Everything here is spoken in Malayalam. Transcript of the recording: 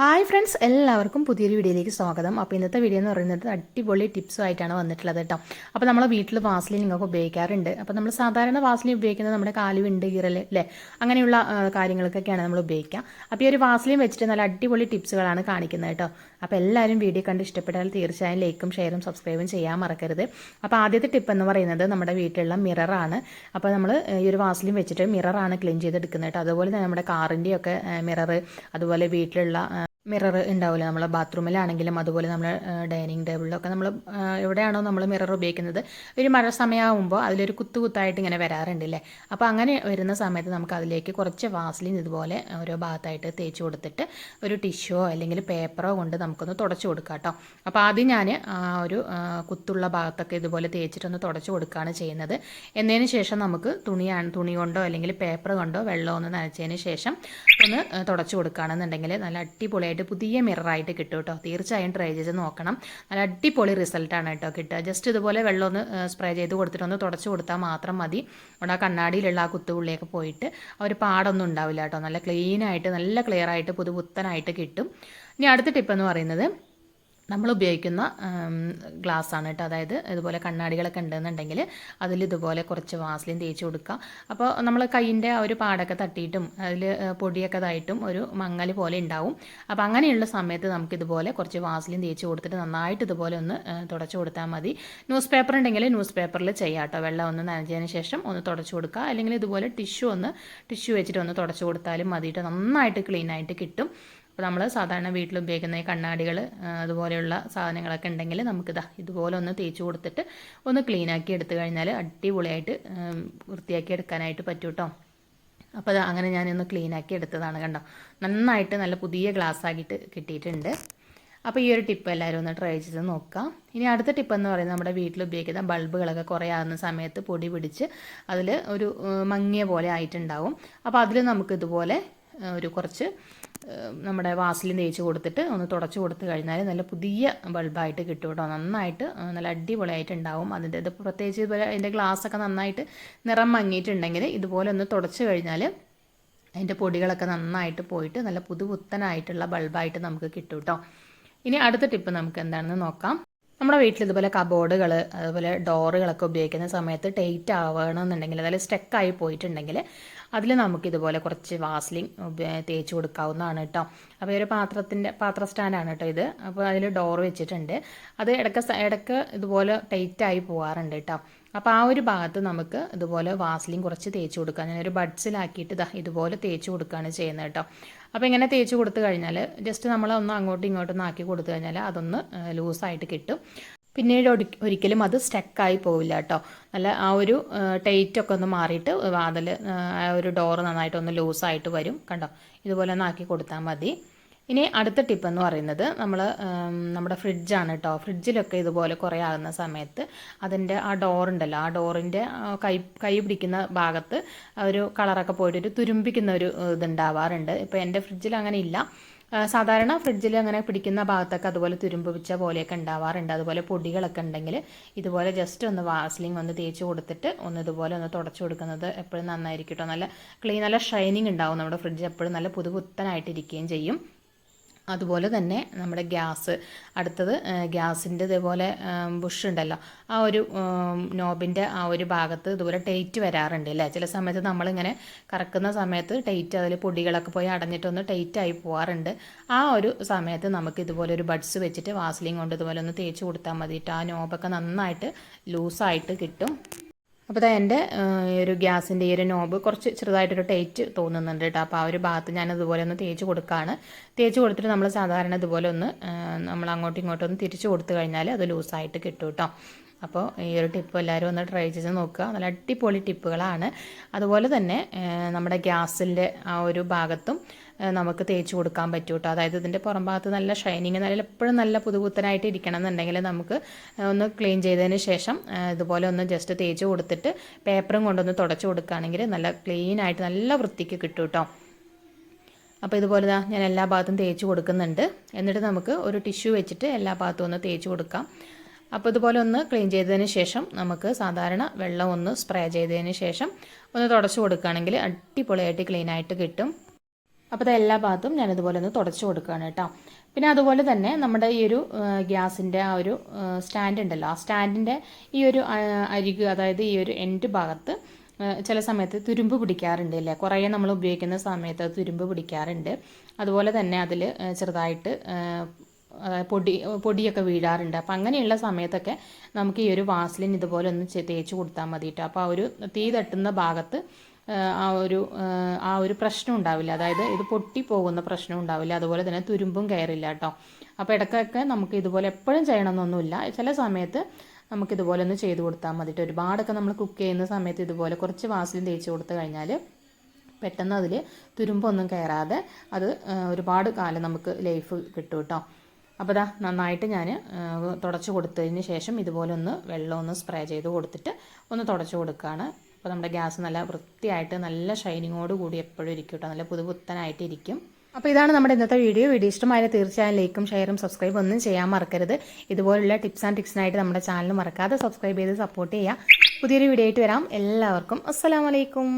ഹായ് ഫ്രണ്ട്സ് എല്ലാവർക്കും പുതിയൊരു വീഡിയോയിലേക്ക് സ്വാഗതം. അപ്പോൾ ഇന്നത്തെ വീഡിയോ എന്ന് പറയുന്നത് അടിപൊളി ടിപ്സും ആയിട്ടാണ് വന്നിട്ടുള്ളത് കേട്ടോ. അപ്പോൾ നമ്മൾ വീട്ടിൽ വാസ്ലിൻ നിങ്ങൾക്ക് ഉപയോഗിക്കാറുണ്ട്. അപ്പോൾ നമ്മൾ സാധാരണ വാസ്ലിൻ ഉപയോഗിക്കുന്നത് നമ്മുടെ കാലുവിണ്ട് ഈറൽ അല്ലേ? അങ്ങനെയുള്ള കാര്യങ്ങൾക്കൊക്കെയാണ് നമ്മൾ ഉപയോഗിക്കുക. അപ്പോൾ ഈ ഒരു വാസ്ലിൻ വെച്ചിട്ട് നല്ല അടിപൊളി ടിപ്സുകളാണ് കാണിക്കുന്നത് കേട്ടോ. അപ്പോൾ എല്ലാവരും വീഡിയോ കണ്ട് ഇഷ്ടപ്പെട്ടാൽ തീർച്ചയായും ലൈക്കും ഷെയറും സബ്സ്ക്രൈബും ചെയ്യാൻ മറക്കരുത്. അപ്പോൾ ആദ്യത്തെ ടിപ്പ് എന്ന് പറയുന്നത് നമ്മുടെ വീട്ടിലുള്ള മിററാണ് അപ്പോൾ നമ്മൾ ഈ ഒരു വാസ്ലിൻ വെച്ചിട്ട് മിററാണ് ക്ലീൻ ചെയ്തെടുക്കുന്നത് കേട്ടോ. അതുപോലെ തന്നെ നമ്മുടെ കാറിന്റെയൊക്കെ മിറർ അതുപോലെ വീട്ടിലുള്ള മിറർ ഉണ്ടാവില്ല നമ്മൾ ബാത്റൂമിലാണെങ്കിലും അതുപോലെ നമ്മൾ ഡൈനിങ് ടേബിളിലൊക്കെ നമ്മൾ എവിടെയാണോ നമ്മൾ മിറർ ഉപയോഗിക്കുന്നത്. ഒരു മഴ സമയമാകുമ്പോൾ അതിലൊരു കുത്തു കുത്തായിട്ട് ഇങ്ങനെ വരാറുണ്ട് അല്ലേ അപ്പോൾ അങ്ങനെ വരുന്ന സമയത്ത് നമുക്ക് അതിലേക്ക് കുറച്ച് വാസ്ലിൻ ഇതുപോലെ ഓരോ ഭാഗത്തായിട്ട് തേച്ച് കൊടുത്തിട്ട് ഒരു ടിഷ്യോ അല്ലെങ്കിൽ പേപ്പറോ കൊണ്ട് നമുക്കൊന്ന് തുടച്ചു കൊടുക്കാം കേട്ടോ അപ്പോൾ ആദ്യം ഞാൻ ആ ഒരു കുത്തുള്ള ഭാഗത്തൊക്കെ ഇതുപോലെ തേച്ചിട്ടൊന്ന് തുടച്ചു കൊടുക്കുകയാണ് ചെയ്യുന്നത്. എന്നതിന് ശേഷം നമുക്ക് തുണിയാണ് തുണി കൊണ്ടോ അല്ലെങ്കിൽ പേപ്പർ കൊണ്ടോ വെള്ളം ഒന്ന് നനച്ചതിന് ശേഷം ഒന്ന് തുടച്ചു കൊടുക്കുകയാണെന്നുണ്ടെങ്കിൽ നല്ല അടിപൊളിയായിട്ട് പുതിയ മിററായിട്ട് കിട്ടും കേട്ടോ. തീർച്ചയായും ട്രൈ ചെയ്ത് നോക്കണം. നല്ല അടിപൊളി റിസൾട്ടാണ് കേട്ടോ കിട്ടുക. ജസ്റ്റ് ഇതുപോലെ വെള്ളം ഒന്ന് സ്പ്രേ ചെയ്ത് കൊടുത്തിട്ട് ഒന്ന് തുടച്ച് കൊടുത്താൽ മാത്രം മതി. അവിടെ ആ കണ്ണാടിയിലുള്ള ആ കുത്തുപുള്ളിയൊക്കെ പോയിട്ട് ഒരു പാടൊന്നും ഉണ്ടാവില്ല കേട്ടോ. നല്ല ക്ലീനായിട്ട് നല്ല ക്ലിയർ ആയിട്ട് പുതുപുത്തനായിട്ട് കിട്ടും. ഇനി അടുത്ത ടിപ്പ് എന്ന് പറയുന്നത് നമ്മൾ ഉപയോഗിക്കുന്ന ഗ്ലാസ് ആണ് കേട്ടോ. അതായത് ഇതുപോലെ കണ്ണാടികളൊക്കെ ഉണ്ടെന്നുണ്ടെങ്കിൽ അതിൽ ഇതുപോലെ കുറച്ച് വാസ്ലിൻ തേച്ച് കൊടുക്കുക. അപ്പോൾ നമ്മൾ കൈയിന്റെ ആ ഒരു പാടൊക്കെ തട്ടിയിട്ടും അതിൽ പൊടിയൊക്കെ ഇതായിട്ടും ഒരു മങ്ങൽ പോലെ ഉണ്ടാവും. അപ്പോൾ അങ്ങനെയുള്ള സമയത്ത് നമുക്ക് ഇതുപോലെ കുറച്ച് വാസ്ലിൻ തേച്ച് കൊടുത്തിട്ട് നന്നായിട്ട് ഇതുപോലെ ഒന്ന് തുടച്ചു കൊടുത്താൽ മതി. ന്യൂസ് പേപ്പർ ഉണ്ടെങ്കിൽ ന്യൂസ് പേപ്പറിൽ ചെയ്യാം കേട്ടോ. വെള്ളം ഒന്ന് നനഞ്ഞതിന് ശേഷം ഒന്ന് തുടച്ചു കൊടുക്കുക. അല്ലെങ്കിൽ ഇതുപോലെ ടിഷ്യൂ ഒന്ന് ടിഷ്യൂ വെച്ചിട്ട് ഒന്ന് തുടച്ചു കൊടുത്താലും മതിയിട്ട് നന്നായിട്ട് ക്ലീൻ ആയിട്ട് കിട്ടും. അപ്പോൾ നമ്മൾ സാധാരണ വീട്ടിൽ ഉപയോഗിക്കുന്ന കണ്ണാടികൾ അതുപോലെയുള്ള സാധനങ്ങളൊക്കെ ഉണ്ടെങ്കിൽ നമുക്കിതാ ഇതുപോലെ ഒന്ന് തേച്ച് കൊടുത്തിട്ട് ഒന്ന് ക്ലീനാക്കി എടുത്തു കഴിഞ്ഞാൽ അടിപൊളിയായിട്ട് വൃത്തിയാക്കി എടുക്കാനായിട്ട് പറ്റും കേട്ടോ അപ്പോൾ അത് അങ്ങനെ ഞാനൊന്ന് ക്ലീനാക്കി എടുത്തതാണ് കണ്ടോ. നന്നായിട്ട് നല്ല പുതിയ ഗ്ലാസ് ആക്കിയിട്ട് കിട്ടിയിട്ടുണ്ട്. അപ്പോൾ ഈ ഒരു ടിപ്പ് എല്ലാവരും ഒന്ന് ട്രൈ ചെയ്ത് നോക്കാം. ഇനി അടുത്ത ടിപ്പ് എന്ന് പറയുന്നത് നമ്മുടെ വീട്ടിൽ ഉപയോഗിക്കുന്ന ബൾബുകളൊക്കെ കുറേ ആകുന്ന സമയത്ത് പൊടി പിടിച്ച് അതിൽ ഒരു മങ്ങിയ പോലെ ആയിട്ടുണ്ടാവും. അപ്പോൾ അതിൽ നമുക്ക് ഇതുപോലെ ഒരു കുറച്ച് നമ്മുടെ വാസിലും തേച്ച് കൊടുത്തിട്ട് ഒന്ന് തുടച്ച് കൊടുത്ത് കഴിഞ്ഞാൽ നല്ല പുതിയ ബൾബായിട്ട് കിട്ടും കേട്ടോ. നന്നായിട്ട് നല്ല അടിപൊളിയായിട്ട് ഉണ്ടാവും അതിന്റെ. ഇത് പ്രത്യേകിച്ച് ഇതുപോലെ അതിന്റെ ഗ്ലാസ്സൊക്കെ നന്നായിട്ട് നിറം മങ്ങിയിട്ടുണ്ടെങ്കിൽ ഇതുപോലെ ഒന്ന് തുടച്ച് കഴിഞ്ഞാൽ അതിന്റെ പൊടികളൊക്കെ നന്നായിട്ട് പോയിട്ട് നല്ല പുതുപുത്തനായിട്ടുള്ള ബൾബായിട്ട് നമുക്ക് കിട്ടും കേട്ടോ. ഇനി അടുത്ത ടിപ്പ് നമുക്ക് എന്താണെന്ന് നോക്കാം. നമ്മുടെ വീട്ടിൽ ഇതുപോലെ കബോർഡുകൾ അതുപോലെ ഡോറുകളൊക്കെ ഉപയോഗിക്കുന്ന സമയത്ത് ടൈറ്റ് ആവണമെന്നുണ്ടെങ്കിൽ അതായത് സ്റ്റക്കായി പോയിട്ടുണ്ടെങ്കിൽ അതിൽ നമുക്ക് ഇതുപോലെ കുറച്ച് വാസ്ലിൻ തേച്ച് കൊടുക്കാവുന്നതാണ് കേട്ടോ അപ്പോൾ ഈ ഒരു പാത്രത്തിന്റെ പാത്ര സ്റ്റാൻഡാണ് കേട്ടോ ഇത്. അപ്പോൾ അതിൽ ഡോർ വെച്ചിട്ടുണ്ട്. അത് ഇടയ്ക്ക് ഇടയ്ക്ക് ഇതുപോലെ ടൈറ്റായി പോകാറുണ്ട് കേട്ടോ അപ്പോൾ ആ ഒരു ഭാഗത്ത് നമുക്ക് ഇതുപോലെ വാസ്ലിൻ കുറച്ച് തേച്ച് കൊടുക്കാം. ഞാനൊരു ബഡ്സിലാക്കിയിട്ട് ഇതാ ഇതുപോലെ തേച്ച് കൊടുക്കുകയാണ് ചെയ്യുന്നത് കേട്ടോ. അപ്പോൾ ഇങ്ങനെ തേച്ച് കൊടുത്തു കഴിഞ്ഞാൽ ജസ്റ്റ് നമ്മൾ ഒന്ന് അങ്ങോട്ടും ഇങ്ങോട്ടും ആക്കി കൊടുത്തു കഴിഞ്ഞാൽ അതൊന്ന് ലൂസായിട്ട് കിട്ടും. പിന്നീട് ഒരി- ഒരിക്കലും അത് സ്റ്റക്കായി പോവില്ല കേട്ടോ. നല്ല ആ ഒരു ടൈറ്റൊക്കെ ഒന്ന് മാറിയിട്ട് വാതിൽ ആ ഒരു ഡോറ് നന്നായിട്ടൊന്ന് ലൂസായിട്ട് വരും. കണ്ടോ? ഇതുപോലെ ഒന്ന് ആക്കി കൊടുത്താൽ മതി. ഇനി അടുത്ത ടിപ്പ് എന്ന് പറയുന്നത് നമ്മൾ നമ്മുടെ ഫ്രിഡ്ജാണ് കേട്ടോ ഫ്രിഡ്ജിലൊക്കെ ഇതുപോലെ കുറേ ആകുന്ന സമയത്ത് അതിന്റെ ആ ഡോറുണ്ടല്ലോ ആ ഡോറിന്റെ കൈ കൈ പിടിക്കുന്ന ഭാഗത്ത് ഒരു കളറൊക്കെ പോയിട്ട് ഒരു തുരുമ്പിക്കുന്ന ഒരു ഇതുണ്ടാവാറുണ്ട്. ഇപ്പോൾ എന്റെ ഫ്രിഡ്ജിൽ അങ്ങനെ ഇല്ല. സാധാരണ ഫ്രിഡ്ജിൽ അങ്ങനെ പിടിക്കുന്ന ഭാഗത്തൊക്കെ അതുപോലെ തുരുമ്പ് വെച്ച പോലെയൊക്കെ ഉണ്ടാവാറുണ്ട്. അതുപോലെ പൊടികളൊക്കെ ഉണ്ടെങ്കിൽ ഇതുപോലെ ജസ്റ്റ് ഒന്ന് വാസ്ലിംഗ് ഒന്ന് തേച്ച് കൊടുത്തിട്ട് ഒന്ന് ഇതുപോലെ ഒന്ന് തുടച്ചു കൊടുക്കുന്നത് എപ്പോഴും നന്നായിരിക്കും കേട്ടോ നല്ല ക്ലീൻ നല്ല ഷൈനിങ് ഉണ്ടാവും നമ്മുടെ ഫ്രിഡ്ജ് എപ്പോഴും നല്ല പുതുപുത്തനായിട്ടിരിക്കുകയും ചെയ്യും. അതുപോലെ തന്നെ നമ്മുടെ ഗ്യാസ്. അടുത്തത് ഗ്യാസിന്റെ ഇതേപോലെ ബുഷ് ഉണ്ടല്ലോ. ആ ഒരു നോബിന്റെ ആ ഒരു ഭാഗത്ത് ഇതുപോലെ ടൈറ്റ് വരാറുണ്ട് അല്ലേ? ചില സമയത്ത് നമ്മളിങ്ങനെ കറക്കുന്ന സമയത്ത് ടൈറ്റ് അതിൽ പൊടികളൊക്കെ പോയി അടഞ്ഞിട്ടൊന്ന് ടൈറ്റായി പോകാറുണ്ട് ആ ഒരു സമയത്ത് നമുക്ക് ഇതുപോലെ ഒരു ബഡ്സ് വെച്ചിട്ട് വാസ്ലിൻ കൊണ്ട് ഇതുപോലെ ഒന്ന് തേച്ച് കൊടുത്താൽ മതിയിട്ട് ആ നോബൊക്കെ നന്നായിട്ട് ലൂസായിട്ട് കിട്ടും. അപ്പോൾ ഇതാ എന്റെ ഒരു ഗ്യാസിന്റെ ഈ ഒരു നോബ് കുറച്ച് ചെറുതായിട്ടൊരു ടേറ്റ് തോന്നുന്നുണ്ട് കേട്ടോ. അപ്പോൾ ആ ഒരു ഭാഗത്ത് ഞാൻ ഇതുപോലെ ഒന്ന് തേച്ച് കൊടുക്കുകയാണ് തേച്ച് കൊടുത്തിട്ട് നമ്മൾ സാധാരണ ഇതുപോലെ ഒന്ന് നമ്മൾ അങ്ങോട്ടും ഇങ്ങോട്ടും ഒന്ന് തിരിച്ചു കൊടുത്തു കഴിഞ്ഞാൽ അത് ലൂസായിട്ട് കിട്ടും കേട്ടോ. അപ്പോൾ ഈ ഒരു ടിപ്പ് എല്ലാവരും ഒന്ന് ട്രൈ ചെയ്ത് നോക്കുക. നല്ല അടിപൊളി ടിപ്പുകളാണ്. അതുപോലെ തന്നെ നമ്മുടെ ഗ്യാസിന്റെ ആ ഒരു ഭാഗത്തും നമുക്ക് തേച്ച് കൊടുക്കാൻ പറ്റും കേട്ടോ അതായത് ഇതിന്റെ പുറം ഭാഗത്ത് നല്ല ഷൈനിങ് നല്ല എപ്പോഴും നല്ല പുതുപുത്തനായിട്ട് ഇരിക്കണം എന്നുണ്ടെങ്കിൽ നമുക്ക് ഒന്ന് ക്ലീൻ ചെയ്തതിന് ശേഷം ഇതുപോലെ ഒന്ന് ജസ്റ്റ് തേച്ച് കൊടുത്തിട്ട് പേപ്പറും കൊണ്ടൊന്ന് തുടച്ച് കൊടുക്കുകയാണെങ്കിൽ നല്ല ക്ലീൻ ആയിട്ട് നല്ല വൃത്തിക്ക് കിട്ടും കേട്ടോ അപ്പോൾ ഇതുപോലെ തന്നെ ഞാൻ എല്ലാ ഭാഗത്തും തേച്ച് കൊടുക്കുന്നുണ്ട്. എന്നിട്ട് നമുക്ക് ഒരു ടിഷ്യൂ വെച്ചിട്ട് എല്ലാ ഭാഗത്തും ഒന്ന് തേച്ച് കൊടുക്കാം. അപ്പോൾ ഇതുപോലെ ഒന്ന് ക്ലീൻ ചെയ്തതിന് ശേഷം നമുക്ക് സാധാരണ വെള്ളം ഒന്ന് സ്പ്രേ ചെയ്തതിന് ശേഷം ഒന്ന് തുടച്ചു കൊടുക്കുകയാണെങ്കിൽ അടിപൊളിയായിട്ട് ക്ലീൻ ആയിട്ട് കിട്ടും. അപ്പോൾ ഇത് എല്ലാ ഭാഗത്തും ഞാൻ ഇതുപോലെ ഒന്ന് തുടച്ചു കൊടുക്കുകയാണ് കേട്ടോ. പിന്നെ അതുപോലെ തന്നെ നമ്മുടെ ഈ ഒരു ഗ്യാസിന്റെ ആ ഒരു സ്റ്റാൻഡ് ഉണ്ടല്ലോ. ആ സ്റ്റാൻഡിന്റെ ഈ ഒരു അരിക് അതായത് ഈ ഒരു എൻഡ് ഭാഗത്ത് ചില സമയത്ത് തുരുമ്പ് പിടിക്കാറുണ്ട് അല്ലേ? കുറേ നമ്മൾ ഉപയോഗിക്കുന്ന സമയത്ത് അത് തുരുമ്പ് പിടിക്കാറുണ്ട്. അതുപോലെ തന്നെ അതിൽ ചെറുതായിട്ട് പൊടി പൊടിയൊക്കെ വീഴാറുണ്ട്. അപ്പം അങ്ങനെയുള്ള സമയത്തൊക്കെ നമുക്ക് ഈ ഒരു വാസ്ലിൻ ഇതുപോലെ ഒന്ന് തേച്ച് കൊടുത്താൽ മതിയിട്ട് അപ്പോൾ ആ ഒരു തീ തട്ടുന്ന ഭാഗത്ത് ആ, ഒരു ആ, ഒരു പ്രശ്നം ഉണ്ടാവില്ല. അതായത് ഇത് പൊട്ടി പോകുന്ന പ്രശ്നം ഉണ്ടാവില്ല. അതുപോലെ തന്നെ തുരുമ്പും കയറില്ല കേട്ടോ അപ്പോൾ ഇടയ്ക്കൊക്കെ നമുക്ക് ഇതുപോലെ എപ്പോഴും ചെയ്യണമെന്നൊന്നുമില്ല ചില സമയത്ത് നമുക്ക് ഇതുപോലെ ഒന്ന് ചെയ്ത് കൊടുത്താൽ മതിയിട്ട് ഒരുപാടൊക്കെ നമ്മൾ കുക്ക് ചെയ്യുന്ന സമയത്ത് ഇതുപോലെ കുറച്ച് വാസലിൻ തേച്ച് കൊടുത്തു കഴിഞ്ഞാൽ പെട്ടെന്ന് അതിൽ തുരുമ്പൊന്നും കയറാതെ അത് ഒരുപാട് കാലം നമുക്ക് ലൈഫ് കിട്ടും കേട്ടോ അപ്പോൾ ഇതാ നന്നായിട്ട് ഞാൻ തുടച്ച് കൊടുത്തതിന് ശേഷം ഇതുപോലെ ഒന്ന് വെള്ളം ഒന്ന് സ്പ്രേ ചെയ്ത് കൊടുത്തിട്ട് ഒന്ന് തുടച്ച് കൊടുക്കുകയാണ് അപ്പോൾ നമ്മുടെ ഗ്യാസ് നല്ല വൃത്തിയായിട്ട് നല്ല ഷൈനിങ്ങോട് കൂടി എപ്പോഴും ഇരിക്കും കേട്ടോ നല്ല പുതുപുത്തനായിട്ട് ഇരിക്കും. അപ്പോൾ ഇതാണ് നമ്മുടെ ഇന്നത്തെ വീഡിയോ. വീഡിയോ ഇഷ്ടമായ തീർച്ചയായും ലൈക്കും ഷെയറും സബ്സ്ക്രൈബ് ഒന്നും ചെയ്യാൻ മറക്കരുത്. ഇതുപോലുള്ള ടിപ്സ് ആൻഡ് ടിപ്സിനായിട്ട് നമ്മുടെ ചാനൽ മറക്കാതെ സബ്സ്ക്രൈബ് ചെയ്ത് സപ്പോർട്ട് ചെയ്യുക. പുതിയൊരു വീഡിയോ ആയിട്ട് വരാം. എല്ലാവർക്കും അസ്സലാമലൈക്കും